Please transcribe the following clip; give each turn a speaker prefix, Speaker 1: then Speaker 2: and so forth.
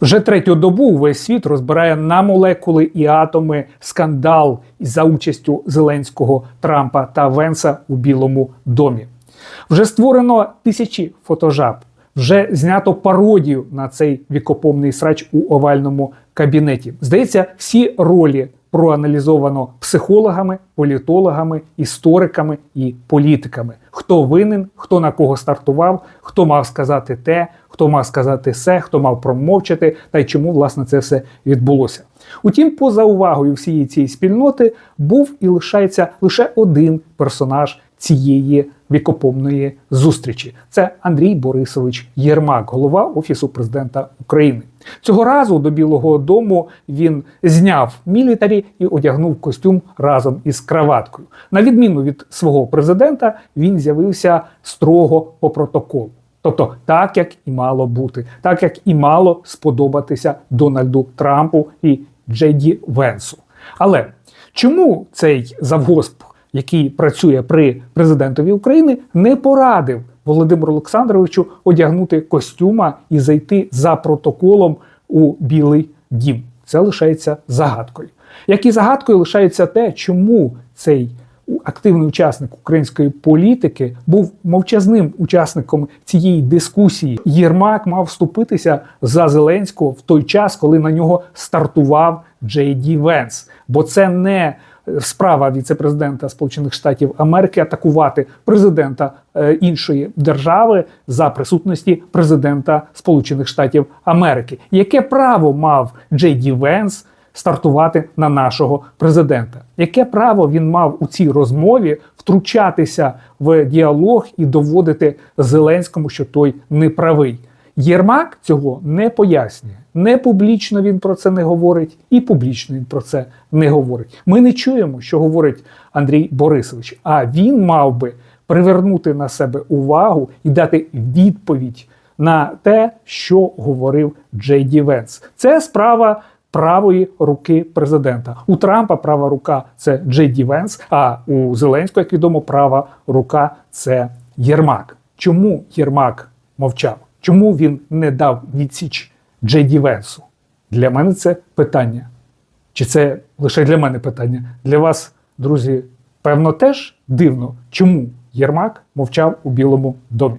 Speaker 1: Вже третю добу весь світ розбирає на молекули і атоми скандал за участю Зеленського, Трампа та Венса у Білому домі. Вже створено тисячі фотожаб, вже знято пародію на цей вікоповний срач у овальному кабінеті. Здається, всі ролі проаналізовано психологами, політологами, істориками і політиками. Хто винен, хто на кого стартував, хто мав сказати те, хто мав сказати се, хто мав промовчати, та й чому власне це все відбулося. Утім, поза увагою всієї цієї спільноти був і лишається лише один персонаж цієї вікопомної зустрічі. Це Андрій Борисович Єрмак, голова Офісу президента України. Цього разу до Білого Дому він зняв мілітарі і одягнув костюм разом із краваткою. На відміну від свого президента, він з'явився строго по протоколу. Тобто, так як і мало бути, так як і мало сподобатися Дональду Трампу і Джеді Венсу. Але чому цей завгосп, який працює при президентові України, не порадив Володимиру Олександровичу одягнути костюма і зайти за протоколом у Білий Дім? Це лишається загадкою. Як і загадкою лишається те, чому цей активний учасник української політики був мовчазним учасником цієї дискусії. Єрмак мав вступитися за Зеленського в той час, коли на нього стартував Джей Ді Венс. Бо це не справа віце-президента Сполучених Штатів Америки атакувати президента е, іншої держави за присутності президента Сполучених Штатів Америки. Яке право мав Джей Ді Венс? стартувати на нашого президента. Яке право він мав у цій розмові втручатися в діалог і доводити Зеленському, що той неправий? Єрмак цього не пояснює. Не публічно він про це не говорить, і публічно він про це не говорить. Ми не чуємо, що говорить Андрій Борисович. А він мав би привернути на себе увагу і дати відповідь на те, що говорив Джей Ді Венс. Це справа правої руки президента. У Трампа права рука це Джей Ді Венс, а у Зеленського, як відомо, права рука це Єрмак. Чому Єрмак мовчав? Чому він не дав відсіч Джейді Венсу? Для мене це питання. Чи це лише для мене питання? Для вас, друзі, певно, теж дивно, чому Єрмак мовчав у Білому домі.